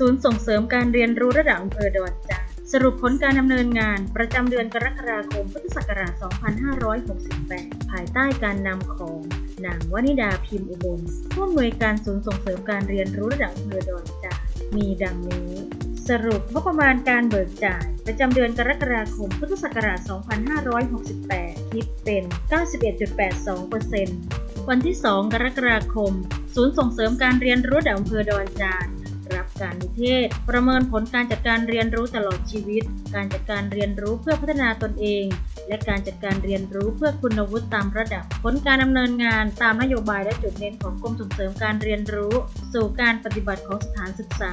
ศูนย์ส่งเสริมการเรียนรู้ระดับอำเภอดอนจานสรุปผลการดำเนินงานประจำเดือนกรกฎาคมพุทธศักราช 2568 ภายใต้การนำของนางวนิดาพิมพ์อุบลผู้อำนวยการศูนย์ส่งเสริมการเรียนรู้ระดับอำเภอดอนจานมีดังนี้ สรุปงบประมาณการเบิกจ่าย ประจำเดือนกรกฎาคมพุทธศักราช 2568 คิดเป็น 91.82%วันที่ 2 กรกฎาคม ศูนย์ส่งเสริมการเรียนรู้ระดับอำเภอดอนจาน การนิเทศ ประเมินผลการจัดการเรียนรู้ตลอดชีวิต การจัดการเรียนรู้เพื่อพัฒนาตนเอง และการจัดการเรียนรู้เพื่อคุณวุฒิตามระดับ ผลการดำเนินงานตามนโยบายและจุดเน้นของกรมส่งเสริมการเรียนรู้ สู่การปฏิบัติของสถานศึกษา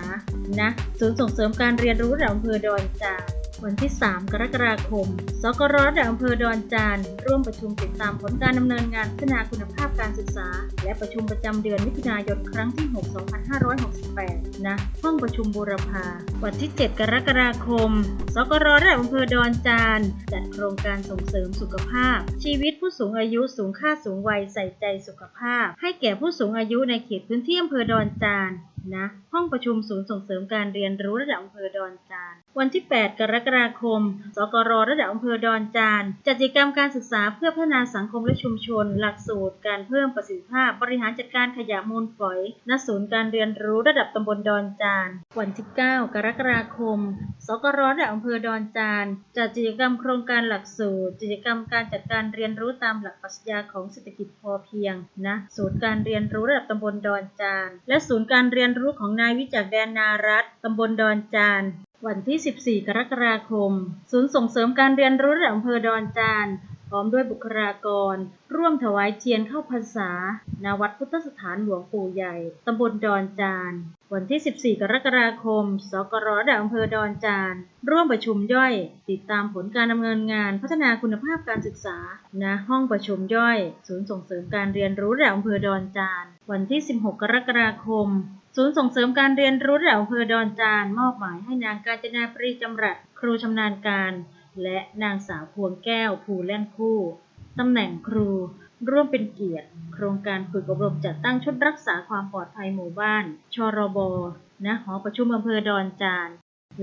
ณศูนย์ส่งเสริมการเรียนรู้ระดับอำเภอดอนจาน วันที่ 3 กรกฎาคม สกรระดับอำเภอดอนจาน ร่วมประชุมติดตามผลการดำเนินงานพัฒนาคุณภาพการศึกษา และประชุมประจำเดือนมิถุนายนครั้งที่ 6 2568ณห้องประชุมบูรพา วันที่ 7 กรกฎาคม สกรระดับอำเภอดอนจาน จัดโครงการส่งเสริมสุขภาพ ชีวิตผู้สูงอายุสูงค่าสูงวัยใส่ใจสุขภาพ ให้แก่ผู้สูงอายุในเขตพื้นที่อำเภอดอนจานณห้องประชุมศูนย์ส่งเสริมการเรียนรู้ระดับอำเภอดอนจานวันที่ 8 กรกฎาคม สกรระดับอำเภอดอนจาน จัดกิจกรรมการศึกษาเพื่อพัฒนาสังคมและชุมชน หลักสูตร การเพิ่มประสิทธิภาพ บริหารจัดการขยะมูลฝอย ณ ศูนย์การเรียนรู้ระดับตำบลดอนจาน วันที่ 9 กรกฎาคม สกรระดับอำเภอดอนจาน จัดกิจกรรมโครงการหลักสูตร กิจกรรมการจัดการเรียนรู้ตามหลักปรัชญาของเศรษฐกิจพอเพียง ณ ศูนย์การเรียนรู้ระดับตำบลดอนจาน และศูนย์การเรียนรู้ของนายวิจักแดนนารัตน์ตำบลดอนจาน วันที่ 14 กรกฎาคม ศูนย์ส่งเสริมการเรียนรู้อำเภอดอนจาน พร้อมด้วยบุคลากร ร่วมถวายเทียนเข้าพรรษาณวัดพุทธสถานหลวงปู่ใหญ่ ตำบลดอนจาน วันที่ 14 กรกฎาคม สกรระดับอำเภอดอนจาน ร่วมประชุมย่อย ติดตามผลการดำเนินงานพัฒนาคุณภาพการศึกษา ณ ห้องประชุมย่อย ศูนย์ส่งเสริมการเรียนรู้ระดับอำเภอดอนจาน วันที่ 16 กรกฎาคม ศูนย์ส่งเสริมการเรียนรู้ระดับอำเภอดอนจาน มอบหมายให้นางกาญจนาปรีจำรัดครูชำนาญการ และนางสาวพวงแก้วภูแล่นคู่ตำแหน่งครู ร่วมเป็นเกียรติ โครงการฝึกอบรมจัดตั้งชุดรักษาความปลอดภัยหมู่บ้าน ชรบณหอประชุมอำเภอดอนจาน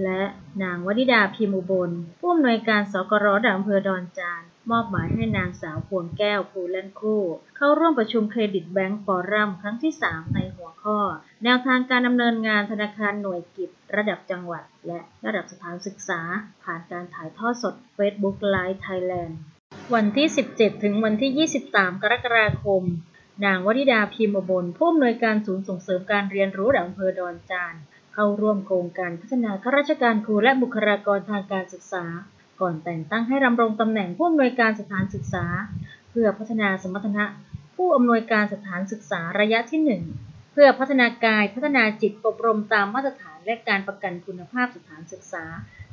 และนางวนิดาพิมอุบล ผู้อำนวยการสกรระดับอำเภอดอนจาน มอบหมายให้นางสาวพวงแก้วภูแล่นคู่ เข้าร่วมประชุมเครดิตแบงก์ฟอรัมครั้งที่ 3 ในหัวข้อ แนวทางการดำเนินงานธนาคารหน่วยกิจ ระดับจังหวัด และระดับสถานศึกษา ผ่านการถ่ายทอดสด Facebook Live Thailand วันที่ 17 ถึงวันที่ 23 กรกฎาคม นางวนิดาพิมพ์อบลผู้อำนวยการศูนย์ส่งเสริมการเรียนรู้ดับอำเภอดอนจาน เข้าร่วมโครงการพัฒนาข้าราชการครูและบุคลากรทางการศึกษา ก่อนแต่งตั้งให้ดำรงตำแหน่งผู้อำนวยการสถานศึกษา เพื่อพัฒนาสมรรถนะ ผู้อำนวยการสถานศึกษาระยะที่ 1 เพื่อพัฒนากายพัฒนาจิตอบรมตามมาตรฐาน และการประกันคุณภาพสถานศึกษา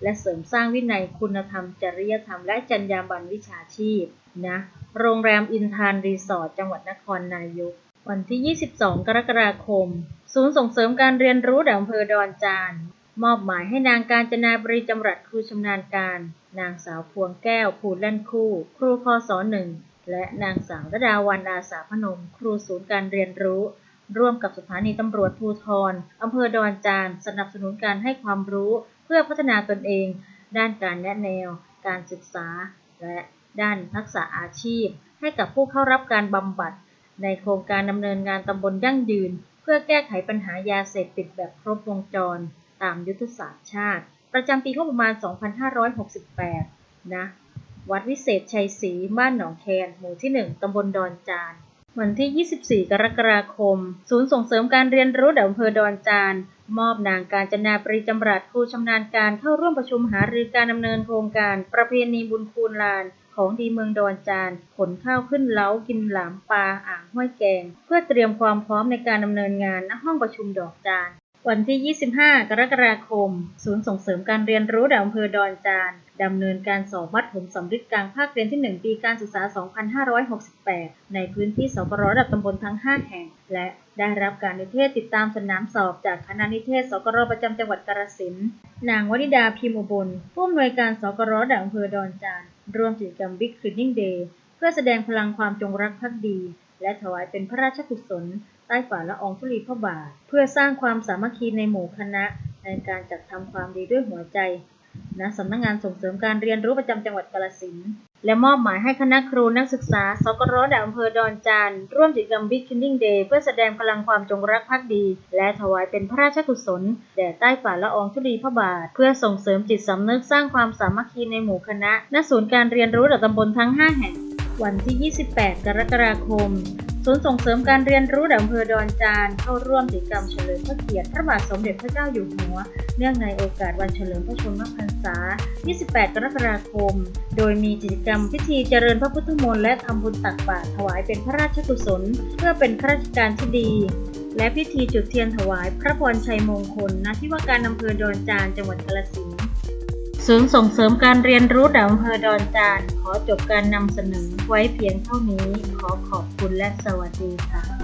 และเสริมสร้างวินัยคุณธรรม จริยธรรม และจรรยาบรรณวิชาชีพนะโรงแรมอินทานรีสอร์ทจังหวัดนครนายก วันที่ 22 กรกฎาคม ศูนย์ส่งเสริมการเรียนรู้แด่อำเภอดอนจานมอบหมายให้นางการจนาบรีจำรัดครูชำนาญการ นางสาวพวงแก้วภูแล่นคู่ ครูพศหนึ่งและนางสาวระดาวันอาสาพนม ครูศูนย์การเรียนรู้ ร่วมกับสถานีตำรวจภูทรอำเภอดอนจานสนับสนุนการให้ความรู้เพื่อพัฒนาตนเอง ด้านการแนะแนว การศึกษา และด้านทักษะอาชีพ ให้กับผู้เข้ารับการบำบัด ในโครงการดำเนินงานตำบลยั่งยืน เพื่อแก้ไขปัญหายาเสพติดแบบครบวงจร ตามยุทธศาสตร์ชาติ ประจำปีงบประมาณ 2568 นะ วัดวิเศษชัยศรีบ้านหนองแคนหมู่ที่ 1ตำบลดอนจาน วันที่ 24 กรกฎาคม ศูนย์ส่งเสริมการเรียนรู้ดอำเภอดอนจาน มอบนางการจนาปรีจำรัดครูชำนาญการเข้าร่วมประชุมหารือการดำเนินโครงการ ประเพณีบุญคูณลาน ของดีเมืองดอนจาน ขนข้าวขึ้นเล้ากินหลามปลาอ่างห้วยแกง เพื่อเตรียมความพร้อมในการดำเนินงานณห้องประชุมดอกจาน วันที่ 25 กรกฎาคม ศูนย์ส่งเสริมการเรียนรู้แด่อำเภอดอนจานดำเนินการสอบวัดผลสำริดกลางภาคเรียนที่ 1 ปีการศึกษา 2568 ในพื้นที่สกรระดับตำบลทั้ง 5 แห่ง และได้รับการนิเทศติดตามสนามสอบจากคณะนิเทศ สกรประจำจังหวัดกาฬสินธุ์นางวนิดาพิมพ์อุบลผู้อำนวยการสกรดับอำเภอดอนจานร่วมกิจกรรม Big Cleaning Day เพื่อแสดงพลังความจงรักภักดี และถวายเป็นพระราชกุศล ต้ฝ่าละอองธุลีพระบาท เพื่อสร้างความสามัคคีในหมู่คณะ ในการจัดทำความดีด้วยหัวใจณสำนักงานส่งเสริมการเรียนรู้ประจำจังหวัดกาฬสินธุ์และมอบหมายให้คณะครูนักศึกษาสกรดอำเภอดอนจานร่วมกิจกรรม Beginning Day เพื่อแสดงพลังความจงรักภักดี และถวายเป็นพระราชกุศล แด่ใต้ฝ่าละอองธุลีพระบาท เพื่อส่งเสริมจิตสำนึกสร้างความสามัคคีในหมู่คณะณศูนย์การเรียนรู้ระดับตำบลทั้ง 5 แห่ง วันที่ 28 กรกฎาคม ศูนย์ส่งเสริมการเรียนรู้อำเภอดอนจานเข้าร่วมกิจกรรมเฉลิมพระเกียรติพระบาทสมเด็จพระเจ้าอยู่หัว เนื่องในโอกาสวันเฉลิมพระชนมพรรษา 28 กรกฎาคม โดยมีกิจกรรมพิธีเจริญพระพุทธมนต์และทำบุญตักบาตรถวายเป็นพระราชกุศล เพื่อเป็นข้าราชการที่ดี และพิธีจุดเทียนถวายพระพรชัยมงคลณที่ว่าการอำเภอดอนจานจังหวัดกาฬสินธุ์ศูนย์ส่งเสริมการเรียนรู้อำเภอดอนจานขอจบการนำเสนอ ไว้เพียงเท่านี้ ขอขอบคุณและสวัสดีค่ะ